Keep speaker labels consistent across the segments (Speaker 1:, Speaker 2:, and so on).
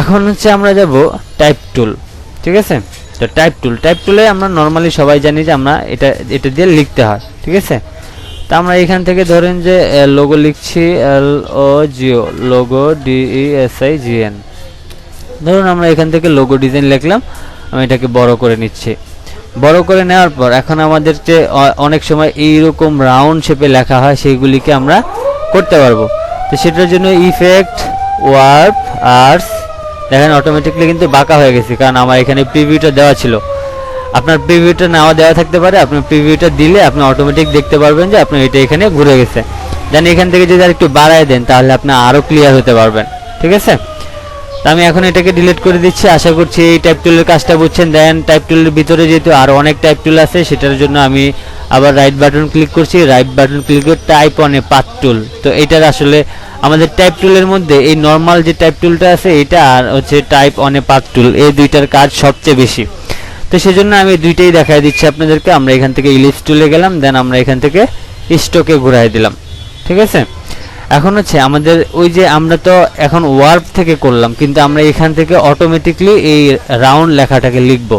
Speaker 1: এখন হচ্ছে আমরা যাব টাইপ টুল ঠিক আছে? তো টাইপ টুল টাইপ টুলে আমরা নর্মালি সবাই জানি যে আমরা এটা এটা দিয়ে লিখতে হয়, ঠিক আছে? তো আমরা এখান থেকে ধরেন যে লোগো লিখছি L O G O logo D E S I G N ধরুন আমরা এখান থেকে লোগো ডিজাইন লিখলাম, আমি এটাকে বড় করে নিচ্ছি। বড় করে নেওয়ার পর এখন আমাদের যে অনেক সময় এইরকম রাউন্ড শেপে লেখা হয়, সেইগুলিকে আমরা করতে পারব। তো সেটার জন্য ইফেক্ট ওয়ার্প আর্টস দেখেন অটোমেটিকলি কিন্তু বাঁকা হয়ে গেছে, কারণ আমার এখানে প্রিভিউটা দেওয়া ছিল। আপনার প্রিভিউটা নাও দেওয়া থাকতে পারে আপনার প্রিভিউটা দিলে আপনি অটোমেটিক দেখতে পারবেন যে আপনার এটা এখানে ঘুরে গেছে। দেন এখান থেকে যদি আর একটু বাড়ায় দেন, তাহলে আপনি আরও ক্লিয়ার হতে পারবেন, ঠিক আছে? তো আমি এখন এটাকে ডিলিট করে দিচ্ছি, আশা করছি এই টাইপ টুলের কাজটা বুঝছেন। দেন টাইপ টুলের ভিতরে যেহেতু আরও অনেক টাইপ টুল আছে, সেটার জন্য আমি আবার রাইট বাটন ক্লিক করছি রাইট বাটন ক্লিক করে type on a path tool তো এটার আসলে আমাদের টাইপ টুলের মধ্যে এই নর্মাল যে টাইপ টুলটা আছে, এটা আর হচ্ছে টাইপ অনে পাথ টুল এই দুইটার কাজ সবচেয়ে বেশি। তো সেজন্য আমি দুইটাই দেখাই দিচ্ছি আপনাদেরকে। আমরা এখান থেকে ইলিপস টুলে গেলাম দেন আমরা এখান থেকে স্টকে ঘুরাই দিলাম। ঠিক আছে? এখন হচ্ছে আমাদের ওই যে আমরা তো এখন ওয়ার্প থেকে করলাম, কিন্তু আমরা এখান থেকে অটোমেটিকলি এই রাউন্ড লেখাটাকে লিখব।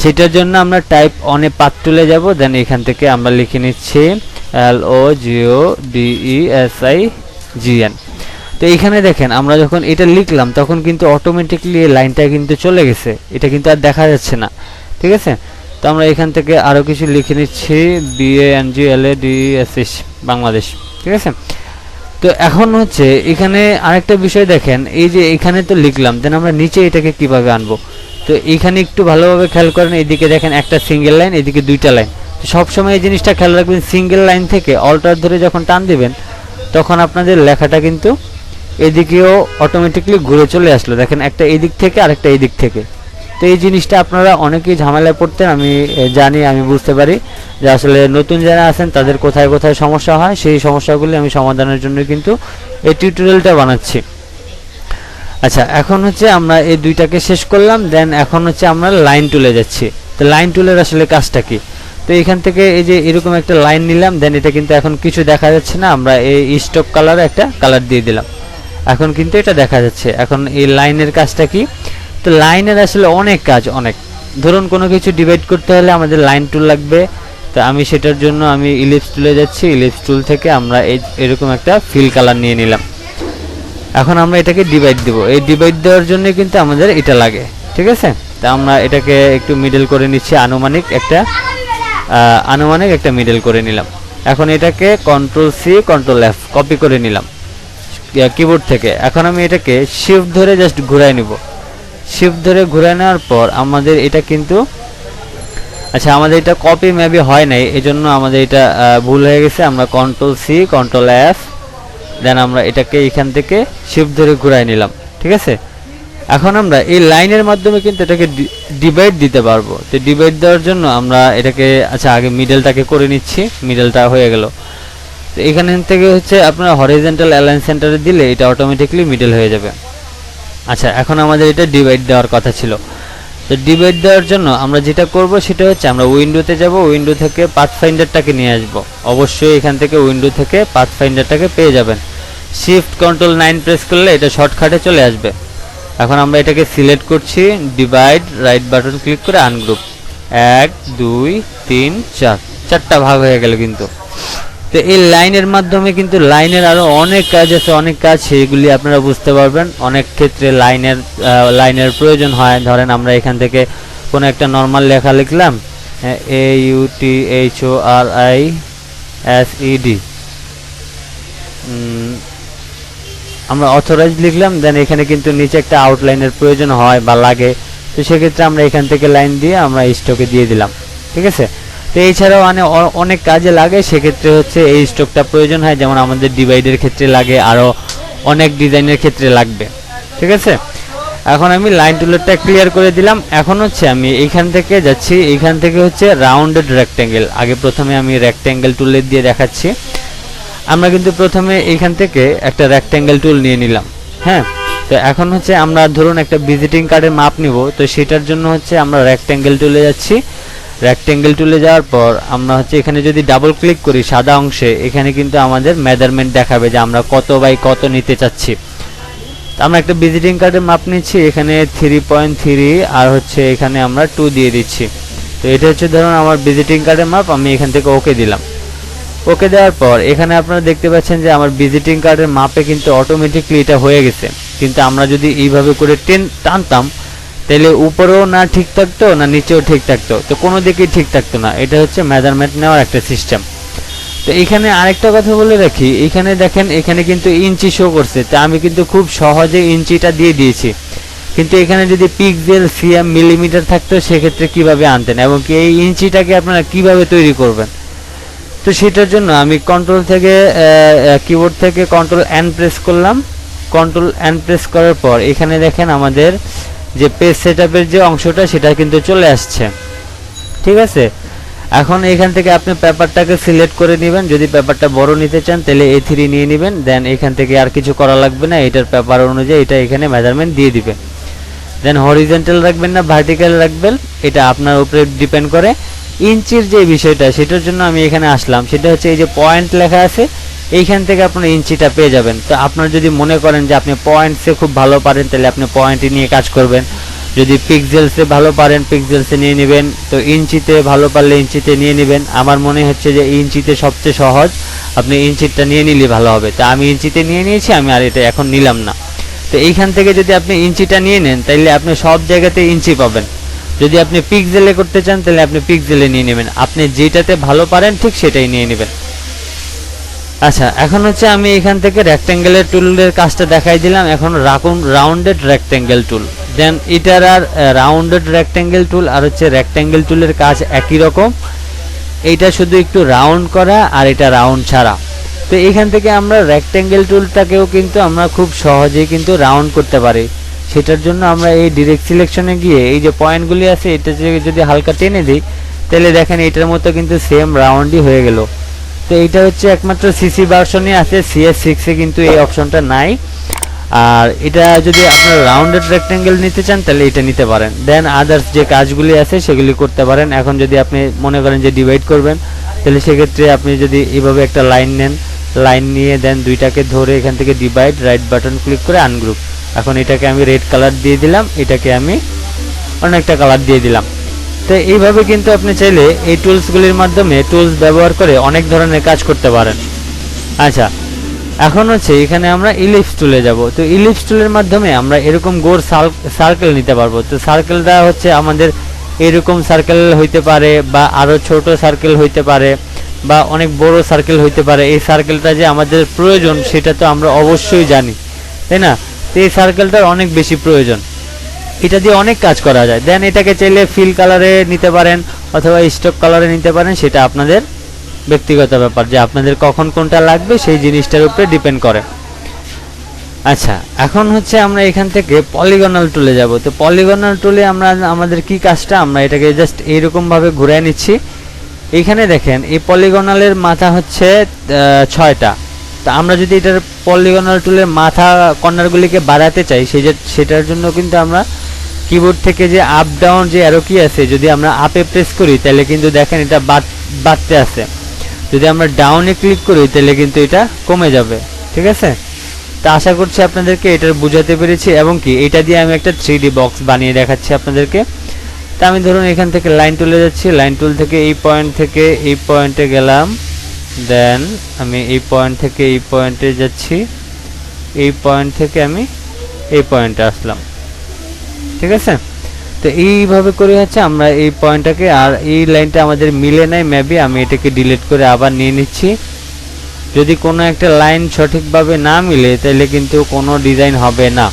Speaker 1: সেটার জন্য আমরা টাইপ অনে পাত তুলে যাব দেন এখান থেকে আমরা লিখে নিচ্ছি L O G O D E S I G N তো এইখানে দেখেন, আমরা যখন এটা লিখলাম, তখন কিন্তু অটোমেটিকলি লাইনটা কিন্তু চলে গেছে। এটা কিন্তু আর দেখা যাচ্ছে না, ঠিক আছে? তো আমরা এখান থেকে আরও কিছু লিখে নিচ্ছি B A N G L A D S S Bangladesh, ঠিক আছে? তো এখন হচ্ছে, এখানে আরেকটা বিষয় দেখেন, এই যে এখানে তো লিখলাম দেন আমরা নিচে এটাকে কীভাবে আনব? তো এখানে একটু ভালোভাবে খেয়াল করেন, এদিকে দেখেন একটা সিঙ্গেল লাইন এদিকে দুইটা লাইন তো সবসময় এই জিনিসটা খেয়াল রাখবেন সিঙ্গেল লাইন থেকে অল্টার ধরে যখন টান দিবেন, তখন আপনাদের লেখাটা কিন্তু এদিকেও অটোমেটিকলি ঘুরে চলে আসলো। দেখেন একটা এদিক থেকে আরেকটা এদিক থেকে। তো এই জিনিসটা আপনারা অনেকেই ঝামেলায় পড়তেন, আমি জানি, আমি বুঝতে পারি যে আসলে নতুন যারা আছেন, তাদের কোথায় কোথায় সমস্যা হয়, সেই সমস্যাগুলি আমি সমাধানের জন্য কিন্তু এই টিউটোরিয়ালটা বানাচ্ছি। আচ্ছা এখন হচ্ছে আমরা এই দুইটাকে শেষ করলাম দেন এখন হচ্ছে আমরা লাইন তুলে যাচ্ছি। তো লাইন টুলের আসলে কাজটা কি? তো এখান থেকে এই যে এরকম একটা লাইন নিলাম দেন এটা কিন্তু এখন কিছু দেখা যাচ্ছে না, আমরা এই স্টক কালার একটা কালার দিয়ে দিলাম। এখন কিন্তু এটা দেখা যাচ্ছে। এখন এই লাইনের কাজটা কি? তো লাইনের আসলে অনেক কাজ, অনেক। ধরুন কোনো কিছু ডিভাইড করতে হলে আমাদের লাইন টুল লাগবে। তো আমি সেটার জন্য আমি ইলিপস টুলে যাচ্ছি। ইলিপস টুল থেকে আমরা এই এরকম একটা ফিল কালার নিয়ে নিলাম। এখন আমরা এটাকে ডিভাইড দেব। এই ডিভাইড দেওয়ার জন্য কিন্তু আমাদের এটা লাগে, ঠিক আছে? তা আমরা এটাকে একটু মিডল করে নিচ্ছি, আনুমানিক একটা আনুমানিক একটা মিডল করে নিলাম। এখন এটাকে control C control F copy করে নিলাম কিবোর্ড থেকে। এখন আমি এটাকে শিফট ধরে জাস্ট ঘুরাই নিব। শিফট ধরে ঘুরাই নেওয়ার পর আমাদের এটা কিন্তু আচ্ছা আমাদের এটা কপি মেবি হয় নাই, এজন্য আমাদের এটা ভুল হয়ে গেছে। আমরা control C control F then আমরা এটাকে এখান থেকে শিফট ধরে ঘুরাই নিলাম, ঠিক আছে? এখন আমরা এই লাইনের মাধ্যমে কিন্তু এটাকে ডিভাইড দিতে পারব। তো ডিভাইড দেওয়ার জন্য আমরা এটাকে আচ্ছা আগে মিডলটাকে করে নিচ্ছি মিডলটা হয়ে গেল। তো এখান থেকে হচ্ছে আপনার হরিজেন্টাল অ্যালাইন সেন্টারে দিলে এটা অটোমেটিকলি মিডল হয়ে যাবে। আচ্ছা এখন আমাদের এটা ডিভাইড দেওয়ার কথা ছিল। তো ডিভাইড দেওয়ার জন্য আমরা যেটা করব সেটা হচ্ছে আমরা উইন্ডোতে যাব উইন্ডো থেকে পাথ ফাইন্ডারটাকে নিয়ে আসব। অবশ্যই এখান থেকে উইন্ডো থেকে পাথ ফাইন্ডারটাকে পেয়ে যাবেন। শিফট কন্ট্রোল নাইন প্রেস করলে এটা শর্টকাটে চলে আসবে। এখন আমরা এটাকে সিলেক্ট করছি ডিভাইড রাইট বাটন ক্লিক করে আনগ্রুপ এক, দুই, তিন, চার। চারটা ভাগ হয়ে গেল কিন্তু। তো এই লাইনের মাধ্যমে কিন্তু লাইনের আরও অনেক কাজ আছে, অনেক কাজ সেইগুলি আপনারা বুঝতে পারবেন। অনেক ক্ষেত্রে লাইনের লাইনের প্রয়োজন হয়। ধরেন আমরা এখান থেকে কোনো একটা নর্মাল লেখা লিখলাম, A U, T, H, O, R, I, S, E, D. আমরা অথরাইজ লিখলাম দেন এখানে কিন্তু নিচে একটা আউটলাইনের প্রয়োজন হয় বা লাগে। তো সেক্ষেত্রে আমরা এখান থেকে লাইন দিয়ে আমরা স্টকে দিয়ে দিলাম। ঠিক আছে? তো এছাড়াও মানে অনেক কাজে লাগে, সেক্ষেত্রে হচ্ছে এই স্টকটা প্রয়োজন হয়, যেমন আমাদের ডিভাইডের ক্ষেত্রে লাগে, আরও অনেক ডিজাইনের ক্ষেত্রে লাগবে। ঠিক আছে? এখন আমি লাইন টুলেরটা ক্লিয়ার করে দিলাম। এখন হচ্ছে আমি এইখান থেকে যাচ্ছি, এইখান থেকে হচ্ছে রাউন্ডেড রেক্টেঙ্গেল আগে প্রথমে আমি রেক্টেঙ্গেল টুলের দিয়ে দেখাচ্ছি। আমরা কিন্তু প্রথমে এইখান থেকে একটা রেক্টেঙ্গেল টুল নিয়ে নিলাম হ্যাঁ? তো এখন হচ্ছে আমরা ধরুন একটা ভিজিটিং কার্ডের মাপ নিব, তো সেটার জন্য হচ্ছে আমরা রেক্টেঙ্গেল টুলে যাচ্ছি। রেক্টেঙ্গেল টুলে যাওয়ার পর আমরা হচ্ছে এখানে যদি ডাবল ক্লিক করি সাদা অংশে, এখানে কিন্তু আমাদের মেজারমেন্ট দেখাবে যে আমরা কত বাই কত নিতে চাচ্ছি। আমরা একটা ভিজিটিং কার্ডের মাপ নিচ্ছি, এখানে থ্রি পয়েন্ট থ্রি আর হচ্ছে এখানে আমরা টু দিয়ে দিচ্ছি। তো এটা হচ্ছে ধরুন আমার ভিজিটিং কার্ডের মাপ আমি এখান থেকে ওকে দিলাম। ওকে দেওয়ার পর এখানে আপনারা দেখতে পাচ্ছেন যে আমার ভিজিটিং কার্ডের মাপে কিন্তু অটোমেটিকলি এটা হয়ে গেছে। কিন্তু আমরা যদি এইভাবে করে টেন টানতাম তাহলে উপরেও না ঠিক থাকতো, না নিচেও ঠিক থাকতো? তো কোনো দিকেই ঠিক থাকতো না। এটা হচ্ছে মেজারমেন্ট নেওয়ার একটা সিস্টেম তো এখানে আরেকটা কথা বলে রাখি। এখানে দেখেন, এখানে কিন্তু ইঞ্চি শো করছে। তা আমি কিন্তু খুব সহজে ইঞ্চিটা দিয়ে দিয়েছি। কিন্তু এখানে যদি পিক্সেল সিএম মিলিমিটার থাকতো, সেক্ষেত্রে কীভাবে আনতেন? এবং কি এই ইঞ্চিটাকে আপনারা কীভাবে তৈরি করবেন? তো সেটার জন্য আমি কন্ট্রোল থেকে কিবোর্ড থেকে কন্ট্রোল অ্যান প্রেস করলাম। কন্ট্রোল অ্যান প্রেস করার পর এখানে দেখেন আমাদের যে পেজ সেটআপের যে অংশটা সেটা কিন্তু চলে আসছে। ঠিক আছে? এখন এখান থেকে আপনি পেপারটাকে সিলেক্ট করে নেবেন। যদি পেপারটা বড় নিতে চান, তাহলে এ থ্রি নিয়ে নেবেন। দেন এখান থেকে আর কিছু করা লাগবে না। এটার পেপার অনুযায়ী এটা এখানে মেজারমেন্ট দিয়ে দিবে। দেন হরিজেন্টাল রাখবেন না ভার্টিক্যাল রাখবেন। এটা আপনার উপরে ডিপেন্ড করে। ইঞ্চির যে বিষয়টা, সেটার জন্য আমি এখানে আসলাম। সেটা হচ্ছে এই যে পয়েন্ট লেখা আছে এইখান থেকে আপনার ইঞ্চিটা পেয়ে যাবেন। তো আপনার যদি মনে করেন যে আপনি পয়েন্টসে খুব ভালো পারেন, তাহলে আপনি পয়েন্টে নিয়ে কাজ করবেন। যদি পিক্সেলসে ভালো পারেন পিক্সেলসে নিয়ে নেবেন। তো ইঞ্চিতে ভালো পারলে ইঞ্চিতে নিয়ে নেবেন। আমার মনে হচ্ছে যে ইঞ্চিতে সবচেয়ে সহজ, আপনি ইঞ্চিটা নিয়ে নিলে ভালো হবে। তো আমি ইঞ্চিতে নিয়ে নিয়েছি, আমি আর এটা এখন নিলাম না। তো এইখান থেকে যদি আপনি ইঞ্চিটা নিয়ে নেন, তাহলে আপনি সব জায়গাতে ইঞ্চি পাবেন। যদি আপনি পিক্সেলে করতে চান, তাহলে আপনি পিক্সেলে নিয়ে নেবেন। আপনি যেটাতে ভালো পারেন, ঠিক সেটাই নিয়ে নেবেন। আচ্ছা এখন হচ্ছে আমি এখান থেকে রেক্ট্যাঙ্গেলের টুলের কাজটা দেখাই দিলাম। এখন রাকুন রাউন্ডেড রেক্ট্যাঙ্গেল টুল দেন এটার আর রাউন্ডেড রেক্ট্যাঙ্গেল টুল আর হচ্ছে রেক্ট্যাঙ্গেল টুলের কাজ একই রকম। এইটা শুধু একটু রাউন্ড করা আর এটা রাউন্ড ছাড়া। তো এখান থেকে আমরা রেক্ট্যাঙ্গেল টুলটাকেও কিন্তু আমরা খুব সহজেই কিন্তু রাউন্ড করতে পারি। সেটার জন্য আমরা এই ডিরেক্ট সিলেকশনে গিয়ে এই যে পয়েন্টগুলি আছে, এটা যদি হালকা টেনে দিই, তাহলে দেখেন এটার মতো কিন্তু সেম রাউন্ডই হয়ে গেল। তো এইটা হচ্ছে একমাত্র সিসি ভার্সনে আছে সিএস সিক্সে কিন্তু এই অপশনটা নাই। আর এটা যদি আপনার রাউন্ডেড রেক্ট্যাঙ্গেল নিতে চান, তাহলে এটা নিতে পারেন। দেন আদার্স যে কাজগুলি আছে, সেগুলি করতে পারেন। এখন যদি আপনি মনে করেন যে ডিভাইড করবেন, তাহলে সেক্ষেত্রে আপনি যদি এইভাবে একটা লাইন নেন লাইন নিয়ে দেন দুইটাকে ধরে এখান থেকে ডিভাইড রাইট বাটন ক্লিক করে আনগ্রুপ এখন এটাকে আমি রেড কালার দিয়ে দিলাম, এটাকে আমি অনেকটা কালার দিয়ে দিলাম। তো এইভাবে কিন্তু আপনি চাইলে এই টুলসগুলির মাধ্যমে টুলস ব্যবহার করে অনেক ধরনের কাজ করতে পারেন। আচ্ছা এখন হচ্ছে এখানে আমরা ইলিপস টুলে যাব। তো ইলিপস টুলের মাধ্যমে আমরা এরকম গোর সার্কেল নিতে পারব। তো সার্কেলটা হচ্ছে আমাদের এরকম সার্কেল হইতে পারে বা আরও ছোট সার্কেল হইতে পারে বা অনেক বড় সার্কেল হইতে পারে। এই সার্কেলটা যে আমাদের প্রয়োজন সেটা তো আমরা অবশ্যই জানি, তাই না? তো এই সার্কেলটার অনেক বেশি প্রয়োজন। এটা দিয়ে অনেক কাজ করা যায়। দেন এটাকে চাইলে ফিল কালারে নিতে পারেন, অথবা স্টক কালারে নিতে পারেন, সেটা আপনাদের ব্যক্তিগত ব্যাপার যে আপনাদের কখন কোনটা লাগবে, সেই জিনিসটার উপরে ডিপেন্ড করে। আচ্ছা এখন হচ্ছে আমরা এখান থেকে পলিগনাল টুলে যাব। তো পলিগনাল টুলে আমরা, আমাদের কি কাজটা? আমরা এটাকে জাস্ট এইরকম ভাবে ঘুরে নিচ্ছি। এখানে দেখেন, এই পলিগনালের মাথা হচ্ছে ছয়টা। তা আমরা যদি এটার পলিগনাল টুলের মাথা কর্নারগুলিকে বাড়াতে চাই, সেই যে, সেটার জন্য কিন্তু আমরা কিবোর্ড থেকে যে আপ ডাউন যে অ্যারো কি আছে, যদি আমরা আপে প্রেস করি, তাহলে কিন্তু দেখেন এটা বাড়তে আছে। যদি আমরা ডাউনে ক্লিক করি, তাহলে কিন্তু এটা কমে যাবে। ঠিক আছে? তা আশা করছি আপনাদেরকে এটার বুঝাতে পেরেছি, এবং কি, এটা দিয়ে আমি একটা থ্রি বক্স বানিয়ে দেখাচ্ছি আপনাদেরকে। তা আমি ধরুন এখান থেকে লাইন তুলে যাচ্ছি লাইন টুল থেকে এই পয়েন্ট থেকে এই পয়েন্টে গেলাম। দেন আমি এই পয়েন্ট থেকে এই পয়েন্টে যাচ্ছি। এই পয়েন্ট থেকে আমি এই পয়েন্টে আসলাম। ঠিক আছে? তো এইভাবে করে হচ্ছে আমরা এই পয়েন্টটাকে আর এই লাইনটা আমাদের মিলে নাই মেবি আমি এটাকে ডিলিট করে আবার নিয়ে নিচ্ছি। যদি কোনো একটা লাইন সঠিকভাবে না মিলে, তাহলে কিন্তু কোনো ডিজাইন হবে না।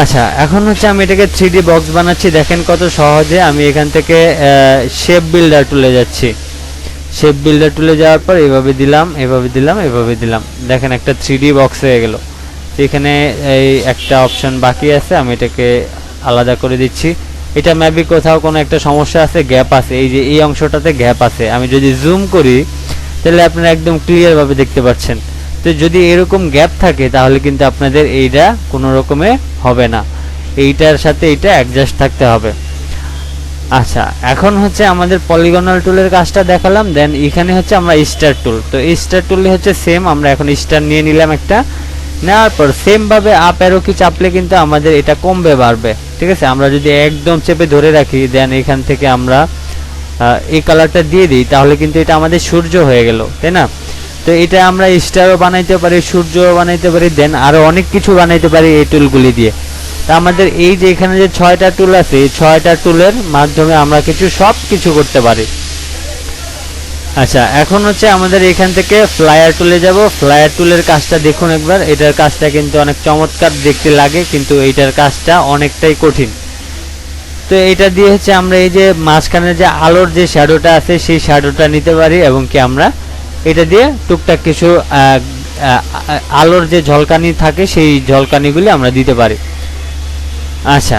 Speaker 1: আচ্ছা এখন হচ্ছে আমি এটাকে থ্রি বক্স বানাচ্ছি। দেখেন কত সহজে আমি এখান থেকে শেপ বিল্ডার তুলে যাচ্ছি। শেপ বিল্ডার টুলে যাওয়ার পর এভাবে দিলাম এভাবে দিলাম এভাবে দিলাম। দেখেন একটা থ্রি বক্স হয়ে গেল। এখানে এই একটা অপশন বাকি আছে, আমি এটাকে আলাদা করে দিচ্ছি। এটা ম্যাবি কোথাও কোনো একটা সমস্যা আছে গ্যাপ আছে। এই যে এই অংশটাতে গ্যাপ আছে। আমি যদি জুম করি, তাহলে আপনারা একদম ক্লিয়ারভাবে দেখতে পাচ্ছেন। তো যদি এরকম গ্যাপ থাকে, তাহলে কিন্তু আপনাদের এইটা কোনো রকমে হবে না। এইটার সাথে এইটা অ্যাডজাস্ট থাকতে হবে। আচ্ছা এখন হচ্ছে আমাদের পলিগনাল টুলের কাজটা দেখালাম দেন এখানে হচ্ছে আমরা স্টার টুল তো স্টার টুলে হচ্ছে সেম আমরা এখন স্টার নিয়ে নিলাম একটা। নেওয়ার পর সেম ভাবে আপ অ্যারো কি চাপলে কিন্তু আমাদের এটা কমবে, বাড়বে। ঠিক আছে? আমরা যদি একদম চেপে ধরে রাখি দেন এখান থেকে আমরা এই কালারটা দিয়ে দিই, তাহলে কিন্তু এটা আমাদের সূর্য হয়ে গেল, তাই না? তো এটা আমরা স্টারও বানাইতে পারি, সূর্যও বানাইতে পারি দেন আরও অনেক কিছু বানাইতে পারি এই টুলগুলি দিয়ে। আমাদের এই যে এখানে যে ছয়টা টুল আছে, এই ছয়টা টুলের মাধ্যমে আমরা কিছু সব কিছু করতে পারি। আচ্ছা এখন হচ্ছে আমাদের এখান থেকে ফ্লায়ার টুলে যাব। ফ্লায়ার টুলের কাজটা দেখুন একবার। এটার কাজটা কিন্তু অনেক চমৎকার দেখতে লাগে, কিন্তু এইটার কাজটা অনেকটাই কঠিন। তো এটা দিয়ে হচ্ছে আমরা এই যে মাঝখানে যে আলোর যে শ্যাডোটা আছে, সেই শ্যাডোটা নিতে পারি এবং কি আমরা এটা দিয়ে টুকটাক কিছু আলোর যে ঝলকানি থাকে, সেই ঝলকানিগুলি আমরা দিতে পারি। আচ্ছা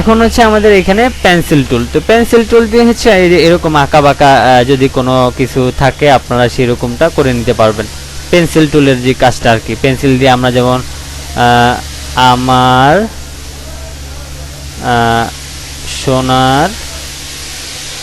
Speaker 1: এখন হচ্ছে আমাদের এখানে পেন্সিল টুল তো পেন্সিল টুল দিয়ে হচ্ছে এরকম আঁকা বাঁকা যদি কোনো কিছু থাকে, আপনারা সেরকমটা করে নিতে পারবেন। পেন্সিল টুলের যে কাজটা আর কি পেন্সিল দিয়ে আমরা যেমন আমার সোনার